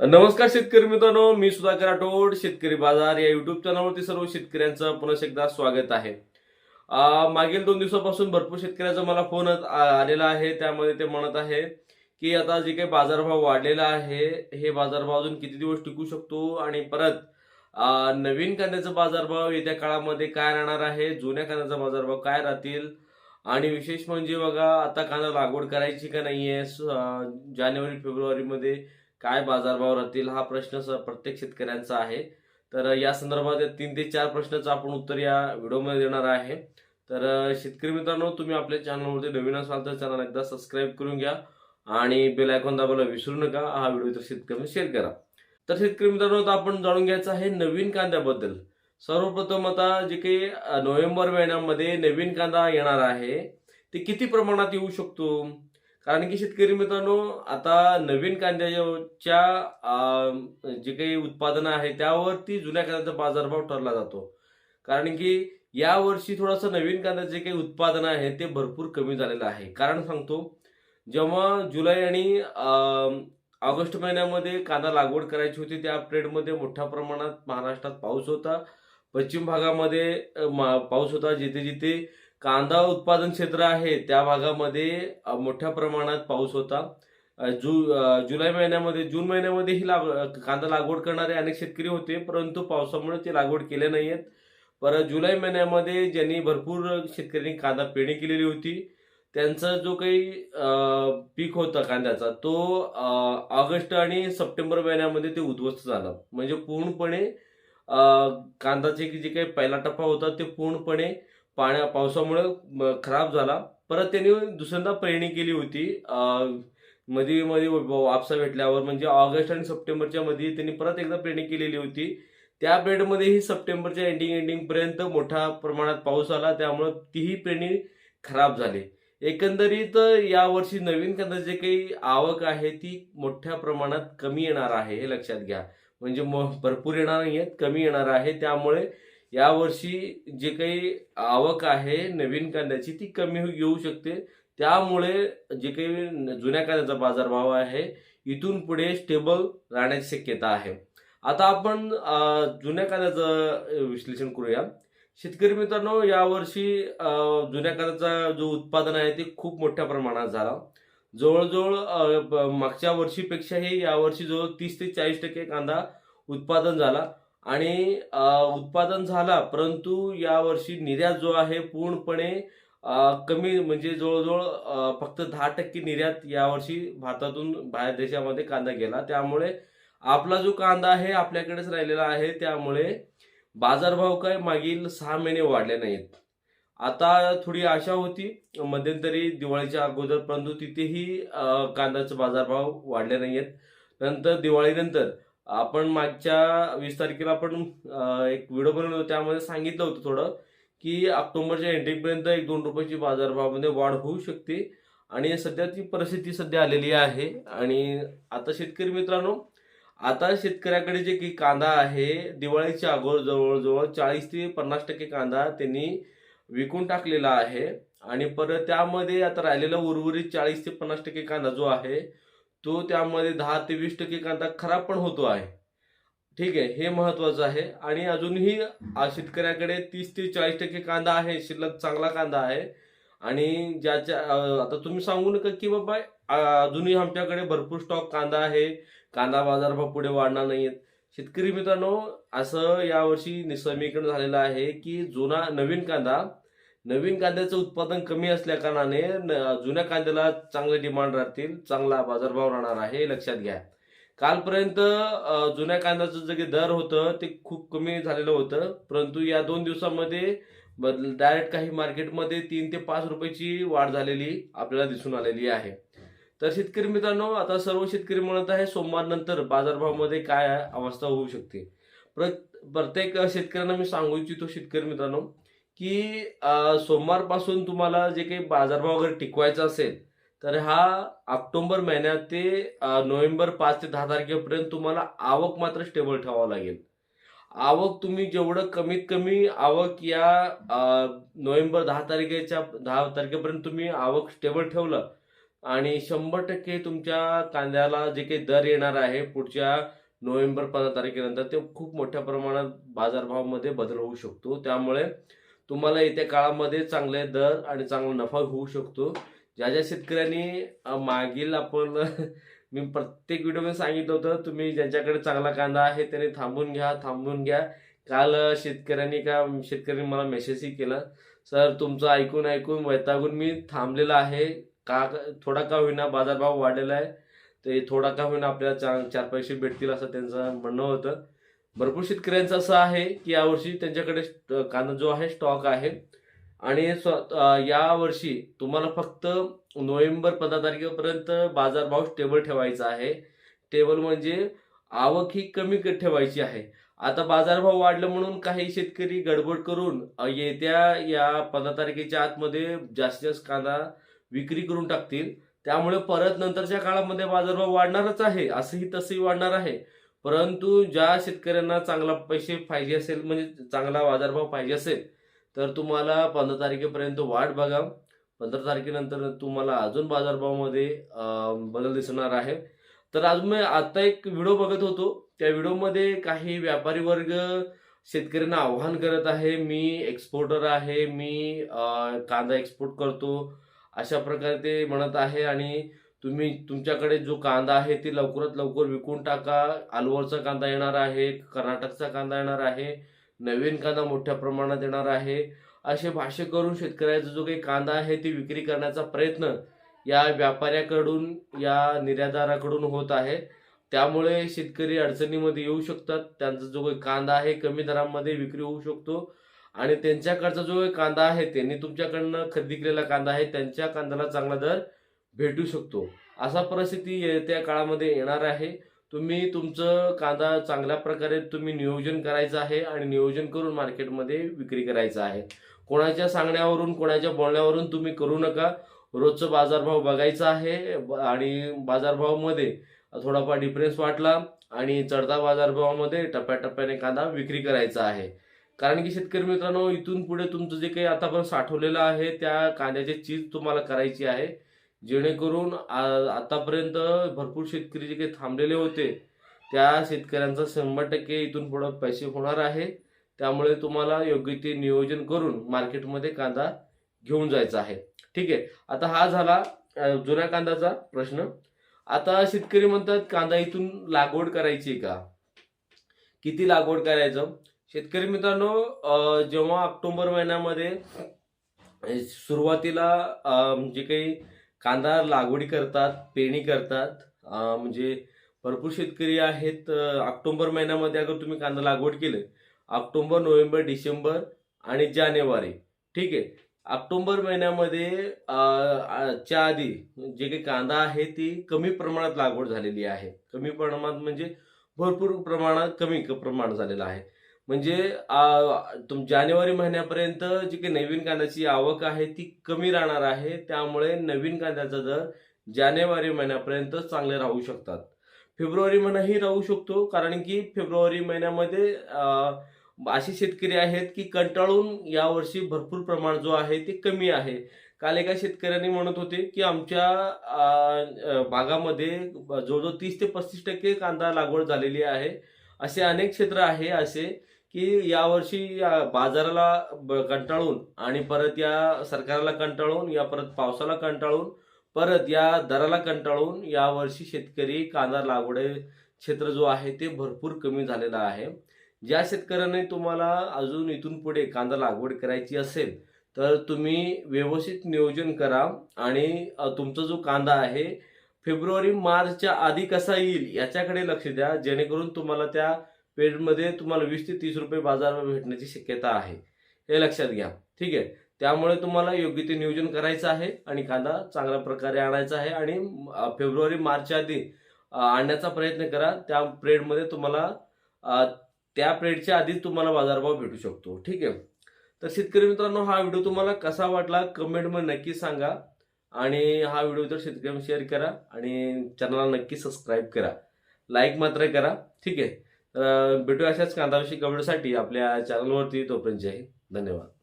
नमस्कार शेतकरी मित्रांनो मी सुधाकर आठोड शेतकरी बाजार या युट्यूब चॅनलवरती सर्व शेतकऱ्यांचं पुन्हा एकदा स्वागत आहे. मागील दोन दिवसापासून भरपूर शेतकऱ्याचा मला फोन आलेला आहे. त्यामध्ये ते म्हणत आहे की आता जे काही बाजारभाव वाढलेला आहे हे बाजारभाव अजून किती दिवस टिकू शकतो? आणि परत नवीन कांद्याचा बाजारभाव येत्या काळामध्ये काय राहणार आहे? जुन्या कांद्याचा बाजारभाव काय राहतील? आणि विशेष म्हणजे बघा आता कांदा लागवड करायची का नाहीये? आहे जानेवारी फेब्रुवारीमध्ये काय बाजारभाव राहतील हा प्रश्न प्रत्येक शेतकऱ्यांचा आहे. तर या संदर्भात तीन ते चार प्रश्नाचं आपण उत्तर या व्हिडिओमध्ये देणार आहे. तर शेतकरी मित्रांनो तुम्ही आपल्या चॅनलवरती नवीन असाल तर चॅनल एकदा सबस्क्राईब करून घ्या आणि बेल आयकॉन दाबायला विसरू नका. हा व्हिडिओ इतर शेतकऱ्यांना शेअर करा. तर शेतकरी मित्रांनो आता आपण जाणून घ्यायचं आहे नवीन कांद्याबद्दल. सर्वप्रथम आता जे काही नोव्हेंबर महिन्यामध्ये नवीन कांदा येणार आहे ते किती प्रमाणात येऊ शकतो? कारण की शेतकरी मित्रांनो आता नवीन कांद्याच्या जे काही उत्पादनं आहे त्यावरती जुन्या कांद्याचा बाजारभाव ठरला जातो. कारण की या वर्षी थोडंसं नवीन कांद्याचं जे काही उत्पादन आहे ते भरपूर कमी झालेलं आहे. कारण सांगतो जेव्हा जुलै आणि ऑगस्ट महिन्यामध्ये कांदा लागवड करायची होती त्या ट्रेडमध्ये मोठ्या प्रमाणात महाराष्ट्रात पाऊस होता. पश्चिम भागामध्ये मा- पाऊस होता जिथे जिथे कांदा उत्पादन क्षेत्र आहे त्या भागामध्ये मोठ्या प्रमाणात पाऊस होता. जु जुलै महिन्यामध्ये जून महिन्यामध्येही लाग कांदा लागवड करणारे अनेक शेतकरी होते परंतु पावसामुळे ते लागवड केले नाही आहेत परत जुलै महिन्यामध्ये ज्यांनी भरपूर शेतकऱ्यांनी कांदा पेरणी केलेली होती त्यांचा जो काही पीक होता कांद्याचा तो ऑगस्ट आणि सप्टेंबर महिन्यामध्ये ते उद्ध्वस्त झालं. म्हणजे पूर्णपणे कांदाचे कांद्याचे जे काही पहिला टप्पा होता ते पूर्णपणे पाण्या पावसामुळे खराब झाला. परत त्यांनी दुसऱ्यांदा पेरणी केली होती. मध्ये मध्ये वापसा भेटल्यावर म्हणजे ऑगस्ट आणि सप्टेंबरच्या मध्ये त्यांनी परत एकदा पेरणी केलेली होती. त्या पिरियडमध्येही सप्टेंबरच्या एंडिंग एंडिंग पर्यंत मोठ्या प्रमाणात पाऊस आला. त्यामुळे तीही पेरणी खराब झाली. एकंदरीत यावर्षी नवीन कंदा जे काही आवक आहे ती मोठ्या प्रमाणात कमी येणार आहे हे लक्षात घ्या. म्हणजे म- भरपूर येणार नाही आहेत कमी येणार आहे. त्यामुळे यावर्षी जे काही आवक आहे नवीन कांद्याची ती कमी हो- येऊ शकते. त्यामुळे जे काही जुन्या कांद्याचा बाजारभाव आहे इथून पुढे स्टेबल राहण्याची शक्यता आहे. आता आपण जुन्या कांद्याचं विश्लेषण करूया. शेतकरी मित्रांनो यावर्षी जुन्या कांद्याचा जो उत्पादन आहे ते खूप मोठ्या प्रमाणात झाला. जवळजवळ मागच्या वर्षीपेक्षाही यावर्षी जवळ तीस ते चाळीस टक्के कांदा उत्पादन झाला. आणि उत्पादन झाला परंतु यावर्षी निर्यात जो आहे पूर्णपणे कमी म्हणजे जवळजवळ फक्त दहा टक्के निर्यात यावर्षी भारतातून बाहेर देशामध्ये कांदा गेला. त्यामुळे आपला जो कांदा आहे आपल्याकडेच राहिलेला आहे. त्यामुळे बाजारभाव काय मागील सहा महिने वाढले नाहीत. आता थोडी आशा होती मध्यंतरी दिवाळीच्या अगोदर परंतु तिथेही कांद्याचा कांद्याचे बाजारभाव वाढले नाही आहेत नंतर दिवाळीनंतर आपण मागच्या वीस तारखेला आपण एक व्हिडिओ बनवलो त्यामध्ये सांगितलं होतं थोडं की ऑक्टोबरच्या एंट्रीपर्यंत एक दोन रुपयाची बाजारभावामध्ये वाढ होऊ शकते. आणि सध्या ती परिस्थिती सध्या आलेली आहे. आणि आता शेतकरी मित्रांनो आता शेतकऱ्याकडे जे काही कांदा आहे दिवाळीच्या अगोदर जवळजवळ चाळीस ते पन्नास टक्के कांदा त्यांनी विकून टाकलेला आहे. आणि परत त्यामध्ये आता राहिलेला उर्वरित चाळीस ते पन्नास टक्के कांदा जो आहे तो त्यामध्ये दहा ते वीस टक्के कांदा खराब पण होतो आहे. ठीक आहे हे महत्वाचं आहे. आणि अजूनही शेतकऱ्याकडे तीस ते चाळीस टक्के कांदा आहे शिल्लक चांगला कांदा आहे. आणि ज्याच्या आता तुम्ही सांगू नका की बाबा अजूनही आमच्याकडे भरपूर स्टॉक कांदा आहे. कांदा बाजारभाव पुढे वाढणार नाहीयेत. शेतकरी मित्रांनो असं यावर्षी निसमीकरण झालेलं आहे की जुना नवीन कांदा नवीन कांद्याचं उत्पादन कमी असल्या कारणाने न- जुन्या कांद्याला चांगले डिमांड राहतील चांगला बाजारभाव राहणार आहे हे लक्षात घ्या. कालपर्यंत जुन्या कांद्याचं जे काही दर होतं ते खूप कमी झालेलं होतं. परंतु या दोन दिवसामध्ये डायरेक्ट काही मार्केटमध्ये तीन ते पाच रुपयाची वाढ झालेली आपल्याला दिसून आलेली आहे. तर शेतकरी मित्रांनो आता सर्व शेतकरी म्हणत आहे सोमवारनंतर बाजारभावामध्ये काय अवस्था होऊ शकते? प्रत्येक शेतकऱ्यांना मी सांगू इच्छितो शेतकरी मित्रांनो की सोमवारपासून तुम्हाला जे काही बाजारभाव वगैरे टिकवायचा असेल तर हा ऑक्टोबर महिन्यात ते नोव्हेंबर पाच ते दहा तारखेपर्यंत तुम्हाला आवक मात्र स्टेबल ठेवावं लागेल. आवक तुम्ही जेवढं कमीत कमी आवक या नोव्हेंबर दहा तारखेच्या दहा तारखेपर्यंत तुम्ही आवक स्टेबल ठेवलं आणि शंभर टक्के तुमच्या कांद्याला जे काही दर येणार आहे पुढच्या नोव्हेंबर पंधरा तारखेनंतर ते खूप मोठ्या प्रमाणात बाजारभावामध्ये बदल होऊ शकतो. त्यामुळे तुम्हाला येत्या काळामध्ये चांगले दर आणि चांगला नफा होऊ शकतो. ज्या ज्या शेतकऱ्यांनी मागील आपण मी प्रत्येक व्हिडिओमध्ये सांगितलं होतं तुम्ही ज्यांच्याकडे चांगला कांदा आहे त्याने थांबून घ्या थांबून घ्या. काल शेतकऱ्यांनी का शेतकऱ्यांनी मला मेसेजही केला सर तुमचं ऐकून ऐकून वैतागून मी थांबलेला आहे. का थोडा का होईना बाजारभाव वाढलेला आहे. ते थोडा का होईना आपल्याला चार चार पैसे भेटतील असं त्यांचं म्हणणं होतं. भरपूर शेतकऱ्यांचं असं आहे की यावर्षी त्यांच्याकडे कांदा जो आहे स्टॉक आहे. आणि स्व यावर्षी तुम्हाला फक्त नोव्हेंबर पंधरा तारखेपर्यंत बाजारभाव स्टेबल ठेवायचा आहे. टेबल म्हणजे आवक ही कमी ठेवायची आहे. आता बाजारभाव वाढलं म्हणून काही शेतकरी गडबड करून येत्या या पंधरा तारखेच्या आतमध्ये जास्तीत जास्त कांदा विक्री करून टाकतील. त्यामुळे परत नंतरच्या काळामध्ये बाजारभाव वाढणारच आहे. असंही तसंही वाढणार आहे. परंतु ज्या शेतकऱ्यांना चांगला पैसे पाहिजे असेल म्हणजे चांगला बाजारभाव पाहिजे असेल तर तुम्हाला पंधरा तारखेपर्यंत वाट बघा. पंधरा तारखेनंतर तुम्हाला अजून बाजारभावामध्ये बदल दिसणार आहे. तर अजून मी आता एक व्हिडिओ बघत होतो. त्या व्हिडिओमध्ये काही व्यापारी वर्ग शेतकऱ्यांना आव्हान करत आहे. मी एक्सपोर्टर आहे मी कांदा एक्सपोर्ट करतो. अशा प्रकारे ते म्हणत आहे आणि तुम्ही तुमच्याकडे जो कांदा आहे ते लवकरात लवकर विकून टाका. अलवरचा कांदा येणार आहे कर्नाटकचा कांदा येणार आहे नवीन कांदा मोठ्या प्रमाणात येणार आहे. असे भाष्य करून शेतकऱ्याचा जो काही कांदा आहे ती विक्री करण्याचा प्रयत्न या व्यापाऱ्याकडून या निर्यातदाराकडून होत आहे. त्यामुळे शेतकरी अडचणीमध्ये येऊ शकतात. त्यांचा जो काही कांदा आहे कमी दरामध्ये विक्री होऊ शकतो. आणि त्यांच्याकडचा जो काही कांदा आहे त्यांनी तुमच्याकडनं खरेदी केलेला कांदा आहे त्यांच्या कांद्याला चांगला दर भेटू शकतो. असा परिस्थिती येत्या काळामध्ये येणार आहे. तुम्ही तुमचं कांदा चांगल्या प्रकारे तुम्ही नियोजन करायचं आहे आणि नियोजन करून मार्केटमध्ये विक्री करायचं आहे. कोणाच्या सांगण्यावरून कोणाच्या बोलण्यावरून तुम्ही करू नका. रोजचं बाजारभाव बघायचा आहे आणि बाजारभावामध्ये थोडाफार डिफरन्स वाटला आणि चढता बाजारभावामध्ये टप्प्याटप्प्याने कांदा विक्री करायचा आहे. कारण की शेतकरी मित्रांनो इथून पुढे तुमचं जे काही आतापर्यंत साठवलेलं आहे त्या कांद्याची चीज तुम्हाला करायची आहे. जेणेकरून आतापर्यंत भरपूर शेतकरी जे काही थांबलेले होते त्या शेतकऱ्यांचा शंभर टक्के इथून पुढं पैसे होणार आहे. त्यामुळे तुम्हाला योग्य ते नियोजन करून मार्केटमध्ये कांदा घेऊन जायचा आहे. ठीक आहे? आता हा झाला जुन्या कांद्याचा प्रश्न. आता शेतकरी म्हणतात कांदा इथून लागवड करायची आहे का? किती लागवड करायचं? शेतकरी मित्रांनो जेव्हा ऑक्टोबर महिन्यामध्ये सुरुवातीला जे काही कांदा लागवडी करतात पेरणी करतात. म्हणजे भरपूर शेतकरी आहेत. ऑक्टोबर महिन्यामध्ये अगर तुम्ही कांदा लागवड केलं ऑक्टोबर नोव्हेंबर डिसेंबर आणि जानेवारी ठीक आहे. ऑक्टोबर महिन्यामध्ये च्या आधी जे काही कांदा आहे ती कमी प्रमाणात लागवड झालेली आहे. कमी प्रमाणात म्हणजे भरपूर प्रमाणात कमी क- प्रमाण झालेलं आहे. म्हणजे तुम जानेवारी महिन्यापर्यंत जी काही नवीन कांद्याची आवक आहे ती कमी राहणार आहे. त्यामुळे नवीन कांद्याचा दर जानेवारी महिन्यापर्यंत चांगले राहू शकतात. फेब्रुवारी महिनाही राहू शकतो कारण की फेब्रुवारी महिन्यामध्ये असे शेतकरी आहेत की कंटाळून यावर्षी भरपूर प्रमाण जो आहे ते कमी आहे. काल एका शेतकऱ्यांनी म्हणत होते की आमच्या भागामध्ये जवळजवळ तीस ते पस्तीस टक्के कांदा लागवड झालेली आहे. असे अनेक क्षेत्र आहे असे की यावर्षी या बाजाराला ब- कंटाळून आणि परत या सरकारला कंटाळून या परत पावसाला कंटाळून परत या दराला कंटाळून यावर्षी शेतकरी कांदा लागवड क्षेत्र जो आहे ते भरपूर कमी झालेलं आहे. ज्या शेतकऱ्यांनी तुम्हाला अजून इथून पुढे कांदा लागवड करायची असेल तर तुम्ही व्यवस्थित नियोजन करा आणि तुमचा जो कांदा आहे फेब्रुवारी मार्चच्या आधी कसा येईल याच्याकडे लक्ष द्या जेणेकरून तुम्हाला त्या पेडमध्ये तुम्हाला वीस ते तीस रुपये बाजारभाव भेटण्याची शक्यता आहे. हे लक्षात घ्या. ठीक आहे? त्यामुळे तुम्हाला योग्य ते नियोजन करायचं आहे आणि कांदा चांगल्या प्रकारे आणायचा आहे आणि फेब्रुवारी मार्चच्या आधी आणण्याचा प्रयत्न करा. त्या प्रेडमध्ये तुम्हाला त्या प्रेडच्या आधीच तुम्हाला बाजारभाव भेटू शकतो. ठीक आहे? तर शेतकरी मित्रांनो हा व्हिडिओ तुम्हाला कसा वाटला कमेंटमध्ये नक्की सांगा आणि हा व्हिडिओ तर शेतकऱ्यांना शेअर करा आणि चॅनलला नक्की सबस्क्राईब करा. लाईक मात्र करा. ठीक आहे? तर भेटूया अशाच कांदाविषयी कमेंटसाठी आपल्या चॅनलवरती तोपर्यंत जय धन्यवाद.